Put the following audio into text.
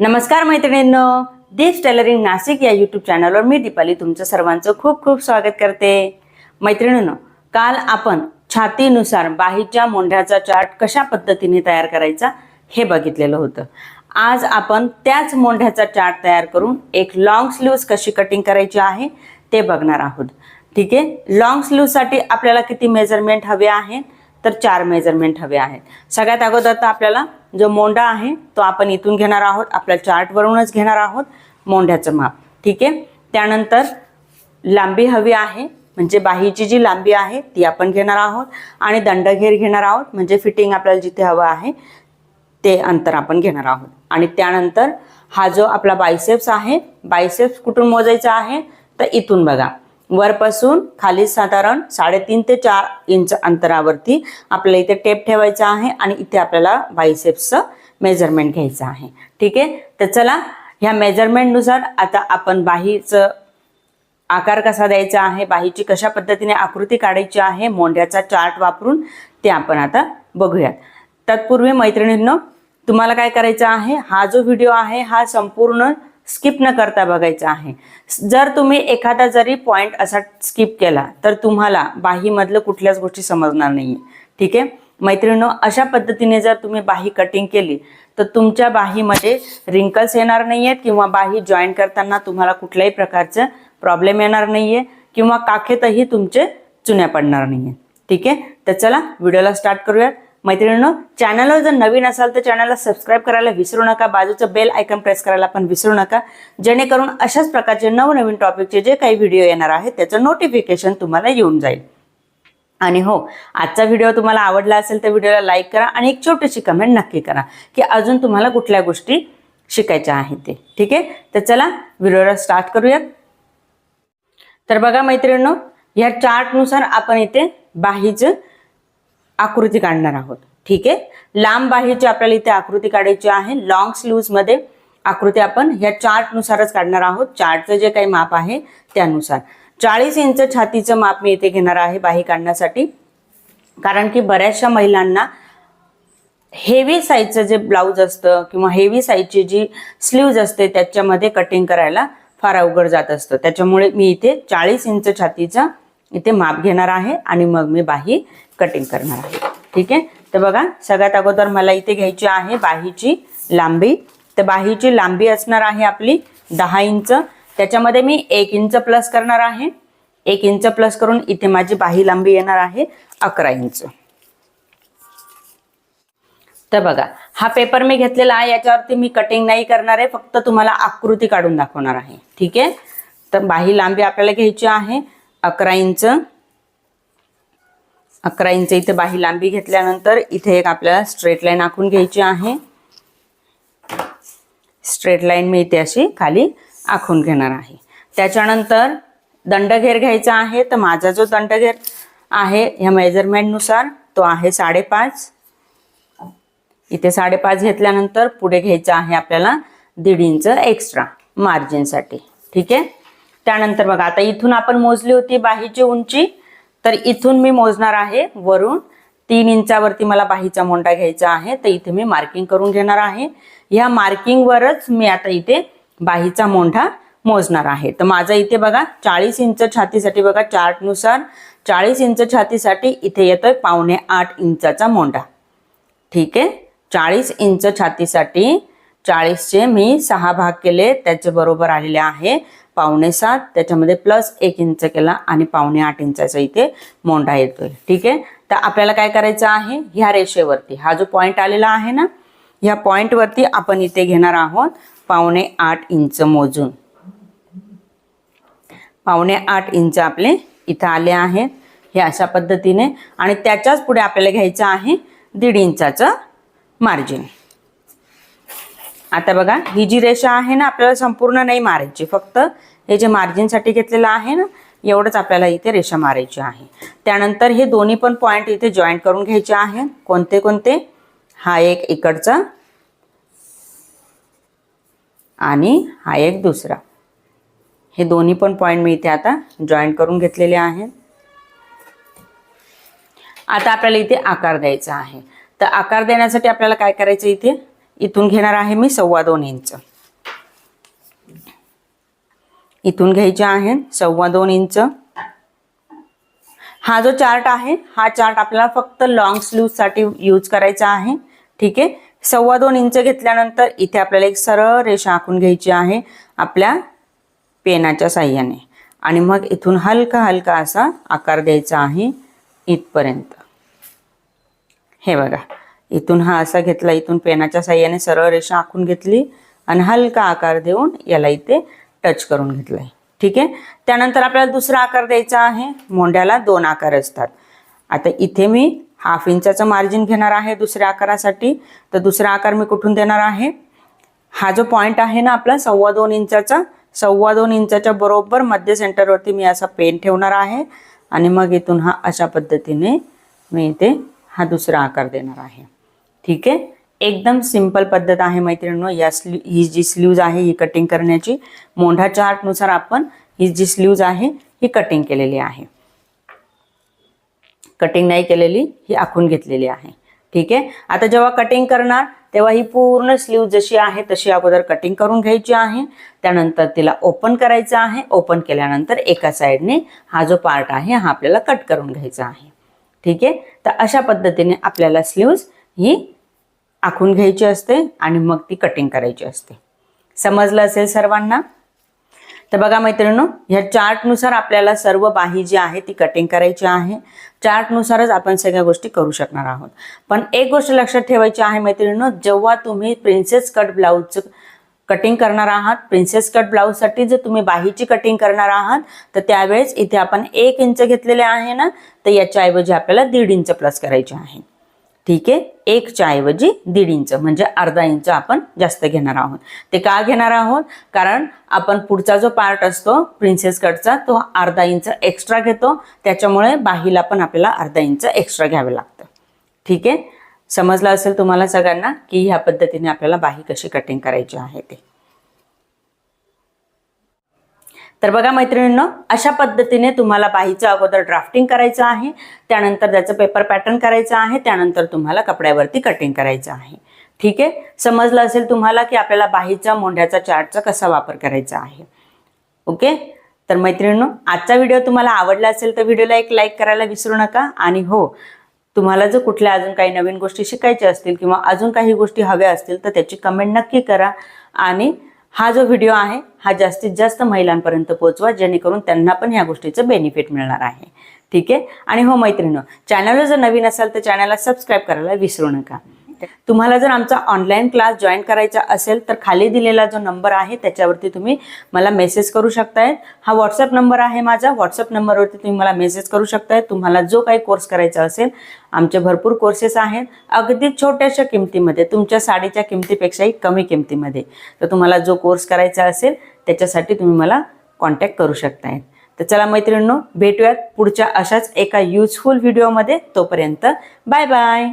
नमस्कार मैत्रिणींनो दीप टेलरिंग नाशिक या यूट्यूब चॅनलवर मी दीपाली तुमचं सर्वांचं खूप खूप स्वागत करते. मैत्रिणींनो काल आपण छातीनुसार बाहीच्या मोंढ्याचा चार्ट कशा पद्धतीने तयार करायचा हे बघितलेलं होतं. आज आपण त्याच मोंढ्याचा चार्ट तयार करून एक लॉंग स्लीव्स कशी कटिंग करायची आहे ते बघणार आहोत. ठीक आहे? लॉंग स्लीव्हसाठी आपल्याला किती मेजरमेंट हवे आहेत तर चार मेजरमेंट हवे आहेत. सगळ्यात अगोदर तर आपल्याला जो मोंडा आहे तो आपण इथून घेणार आहोत. आपल्या चार्टवरूनच घेणार आहोत मोंढ्याचं माप. ठीक आहे? त्यानंतर लांबी हवी आहे म्हणजे बाहीची जी लांबी आहे ती आपण घेणार आहोत. आणि दंडघेर घेणार आहोत म्हणजे फिटिंग आपल्याला जिथे हवं आहे ते अंतर आपण घेणार आहोत. आणि त्यानंतर हा जो आपला बायसेप्स आहे बायसेप्स कुठून मोजायचा आहे? तर इथून बघा. वरपासून खाली साधारण साडेतीन ते चार इंच अंतरावरती आपल्याला इथे टेप ठेवायचा आहे आणि इथे आपल्याला बायसेप्सचं मेजरमेंट घ्यायचं आहे. ठीक आहे? तर चला ह्या मेजरमेंटनुसार आता आपण बाहीचं आकार कसा द्यायचा आहे? बाहीची कशा पद्धतीने आकृती काढायची आहे? मोंढ्याचा चार्ट वापरून ते आपण आता बघूयात. तत्पूर्वी मैत्रिणींनो तुम्हाला काय करायचं आहे? हा जो व्हिडिओ आहे हा संपूर्ण स्किप न करता बघायचं आहे. जर तुम्ही एखादा जरी पॉईंट असा स्किप केला तर तुम्हाला बाहीमधलं कुठल्याच गोष्टी समजणार नाही ठीक आहे? मैत्रिणीनो अशा पद्धतीने जर तुम्ही बाही कटिंग केली तर तुमच्या बाहीमध्ये रिंकल्स येणार नाही आहेत किंवा बाही जॉईन करताना तुम्हाला कुठल्याही प्रकारचं प्रॉब्लेम येणार नाही आहे किंवा काखेतही तुमचे चुन्या पडणार नाही आहेत ठीक आहे? तर चला व्हिडिओला स्टार्ट करूयात. मैत्रिणींनो चॅनलवर जर नवीन असाल तर चॅनलला सबस्क्राईब करायला विसरू नका. बाजूचं बेल आयकन प्रेस करायला पण विसरू नका. जेणेकरून अशाच प्रकारचे नवनवीन टॉपिकचे जे काही व्हिडिओ येणार आहेत त्याचं नोटिफिकेशन तुम्हाला येऊन जाईल. आणि हो आजचा व्हिडिओ तुम्हाला आवडला असेल तर व्हिडिओला लाईक करा आणि एक छोटीशी कमेंट नक्की करा की अजून तुम्हाला कुठल्या गोष्टी शिकायच्या आहेत ते. ठीक आहे? तर चला व्हिडिओला स्टार्ट करूयात. तर बघा मैत्रिणींनो या चार्टनुसार आपण इथे बाहीचं आकृती काढणार आहोत. ठीक आहे? लांब बाहीची आपल्याला इथे आकृती काढायची आहे. लॉंग स्लीव्जमध्ये आकृती आपण ह्या चार्टनुसारच काढणार आहोत. चार्टचं जे काही माप आहे त्यानुसार. चाळीस इंच छातीचं माप मी इथे घेणार आहे बाही काढण्यासाठी. कारण की बऱ्याचशा महिलांना हेवी साईजचं जे ब्लाऊज असतं किंवा हेवी साईजची जी स्लीव्ज असते त्याच्यामध्ये कटिंग करायला फार अवघड जात असतं. त्याच्यामुळे मी इथे चाळीस इंच छातीचा इथे माप घेणार आहे आणि मग मी बाही कटिंग करणार आहे. ठीक आहे? तर बघा सगळ्यात अगोदर मला इथे घ्यायची आहे बाहीची लांबी. तर बाहीची लांबी असणार आहे आपली दहा इंच. त्याच्यामध्ये मी एक इंच प्लस करणार आहे. एक इंच प्लस करून इथे माझी बाही लांबी येणार आहे अकरा इंच. तर बघा हा पेपर मी घेतलेला आहे याच्यावरती मी कटिंग नाही करणार आहे फक्त तुम्हाला आकृती काढून दाखवणार आहे. ठीक आहे? तर बाही लांबी आपल्याला घ्यायची आहे. अकरा इंच. अकरा इंच इथे बाही लांबी घेतल्यानंतर इथे एक आपल्याला स्ट्रेट लाईन आखून घ्यायची आहे. स्ट्रेट लाईन मी इथे अशी खाली आखून घेणार आहे. त्याच्यानंतर दंडघेर घ्यायचा आहे. तर माझा जो दंडघेर आहे ह्या मेजरमेंटनुसार तो आहे साडेपाच. इथे साडेपाच घेतल्यानंतर पुढे घ्यायचं आहे आपल्याला दीड इंच एक्स्ट्रा मार्जिनसाठी ठीक आहे? त्यानंतर बघा आता इथून आपण मोजली होती बाहीची उंची तर इथून मी मोजणार आहे वरून. तीन इंचावरती मला बाहीचा मोंडा घ्यायचा आहे तर इथे मी मार्किंग करून घेणार आहे. ह्या मार्किंगवरच मी आता इथे बाहीचा मोंढा मोजणार आहे. तर माझा इथे बघा चाळीस इंच छातीसाठी बघा चार्टनुसार चाळीस इंच छातीसाठी इथे येतोय पावणे आठ इंचाचा मोंढा. ठीक आहे? चाळीस इंच छातीसाठी चाळीसचे मी सहा भाग केले त्याचे बरोबर आलेले आहे पावणे सात. त्याच्यामध्ये प्लस एक इंच केला आणि पावणे आठ इंचाचा इथे मोंढा येतोय. ठीक आहे? तर आपल्याला काय करायचं आहे? ह्या रेषेवरती. हा जो पॉईंट आलेला आहे ना ह्या पॉईंटवरती आपण इथे घेणार आहोत पावणे आठ इंच मोजून. पावणे आठ इंच आपले इथं आले आहेत हे अशा पद्धतीने. आणि त्याच्याच पुढे आपल्याला घ्यायचं आहे दीड इंचाचं मार्जिन आता बघा ही जी रेषा आहे ना आपल्याला संपूर्ण नाही मारायची. फक्त हे जे मार्जिनसाठी घेतलेलं आहे ना एवढंच आपल्याला इथे रेषा मारायची आहे. त्यानंतर हे दोन्ही पण पॉईंट इथे जॉईंट करून घ्यायचे आहेत कोणते कोणते? हा एक इकडचा आणि हा एक दुसरा. हे दोन्ही पण पॉईंट मी इथे आता जॉईंट करून घेतलेले आहेत आता आपल्याला इथे आकार द्यायचा आहे. तर आकार देण्यासाठी आपल्याला काय करायचं इथे? इथून घेणार आहे मी सव्वा दोन इंच. इथून घ्यायचे आहे सव्वा दोन इंच. हा जो चार्ट आहे हा चार्ट आपल्याला फक्त लॉंगसाठी यूज करायचा आहे. ठीक आहे? सव्वा दोन इंच घेतल्यानंतर इथे आपल्याला एक सरळ रेषा आखून घ्यायची आहे आपल्या पेनाच्या साह्याने. आणि मग इथून हलका हलका असा आकार द्यायचा आहे इथपर्यंत. हे बघा. इथून हा असा घेतला इथून पेनाच्या साह्याने सरळ रेषा आखून घेतली आणि हलका आकार देऊन याला इथे टच करून घेतलाय. ठीक आहे? त्यानंतर आपल्याला दुसरा आकार द्यायचा आहे. मोंड्याला दोन आकार असतात. आता इथे मी हाफ इंचाचं मार्जिन घेणार आहे दुसऱ्या आकारासाठी. तर दुसरा आकार मी कुठून देणार आहे? हा जो पॉईंट आहे ना आपला सव्वा दोन इंचाचा सव्वा दोन इंचाच्या बरोबर मध्य सेंटरवरती मी असा पेन ठेवणार आहे. आणि मग इथून हा अशा पद्धतीने मी इथे हा दुसरा आकार देणार आहे. ठीक आहे? एकदम सिंपल पद्धत आहे मैत्रिणींनो. या स्ली ही जी स्लीव्ज आहे ही कटिंग करण्याची मोंढा चार्टनुसार आपण ही जी स्लीव्ज आहे ही कटिंग केलेली आहे. कटिंग नाही केलेली ही आखून घेतलेली आहे. ठीक आहे? आता जेव्हा कटिंग करणार तेव्हा ही पूर्ण स्लीव जशी आहे तशी अगोदर कटिंग करून घ्यायची आहे. त्यानंतर तिला ओपन करायचं आहे. ओपन केल्यानंतर एका साईडने हा जो पार्ट आहे हा आपल्याला कट करून घ्यायचा आहे. ठीक आहे? तर अशा पद्धतीने आपल्याला स्लीव्ज ही आखून घ्यायची असते आणि मग ती कटिंग करायची असते. समजलं असेल सर्वांना? तर बघा मैत्रिणींनो ह्या चार्टनुसार आपल्याला सर्व बाही जी आहे ती कटिंग करायची आहे. चार्टनुसारच आपण सगळ्या गोष्टी करू शकणार आहोत. पण एक गोष्ट लक्षात ठेवायची आहे मैत्रिणींनो जेव्हा तुम्ही प्रिन्सेस कट ब्लाऊजचं कटिंग करणार आहात प्रिन्सेस कट ब्लाऊजसाठी जर तुम्ही बाहीची कटिंग करणार आहात तर त्यावेळेस इथे आपण एक इंच घेतलेले आहे ना तर याच्याऐवजी आपल्याला दीड इंच प्लस करायचे आहे. ठीक आहे? एक ऐवजी दीड इंच म्हणजे अर्धा इंच आपण जास्त घेणार आहोत. ते का घेणार आहोत? कारण आपण पुढचा जो पार्ट असतो प्रिन्सेस कटचा तो अर्धा इंच एक्स्ट्रा घेतो. त्याच्यामुळे बाहीला पण आपल्याला अर्धा इंच एक्स्ट्रा घ्यावं लागतं. ठीक आहे? समजलं असेल तुम्हाला सगळ्यांना की ह्या पद्धतीने आपल्याला बाही कशी कटिंग करायची आहे ते. तर बघा मैत्रिणींनो अशा पद्धतीने तुम्हाला बाहीचं अगोदर ड्राफ्टिंग करायचं आहे त्यानंतर त्याचं पेपर पॅटर्न करायचं आहे त्यानंतर तुम्हाला कपड्यावरती कटिंग करायचं आहे. ठीक आहे? समजलं असेल तुम्हाला की आपल्याला बाहीचा मोंढ्याचा चार्टचा कसा वापर करायचा आहे. ओके? तर मैत्रिणींनो आजचा व्हिडिओ तुम्हाला आवडला असेल तर व्हिडिओला एक लाईक करायला विसरू नका. आणि हो तुम्हाला जर कुठल्या अजून काही नवीन गोष्टी शिकायच्या असतील किंवा अजून काही गोष्टी हव्या असतील तर त्याची कमेंट नक्की करा. आणि हा जो व्हिडिओ आहे हा जास्तीत जास्त महिलांपर्यंत पोहोचवा जेणेकरून त्यांना पण ह्या गोष्टीचं बेनिफिट मिळणार आहे. ठीक आहे? आणि हो मैत्रिणी चॅनलला जर नवीन असाल तर चॅनलला सबस्क्राईब करायला विसरू नका. तुम्हाला जर आमचा ऑनलाईन क्लास जॉईन करायचा असेल तर खाली दिलेला जो नंबर आहे त्याच्यावरती तुम्ही मला मेसेज करू शकताय. हा व्हॉट्सअप नंबर आहे माझा. व्हॉट्सअप नंबरवरती तुम्ही मला मेसेज करू शकताय. तुम्हाला जो काही कोर्स करायचा असेल आमचे भरपूर कोर्सेस आहेत. अगदी छोट्याशा किमतीमध्ये तुमच्या साडीच्या किमतीपेक्षाही कमी किमतीमध्ये. तर तुम्हाला जो कोर्स करायचा असेल त्याच्यासाठी तुम्ही मला कॉन्टॅक्ट करू शकताय. तर चला मैत्रिणींनो भेटूयात पुढच्या अशाच एका युजफुल व्हिडिओमध्ये तोपर्यंत बाय बाय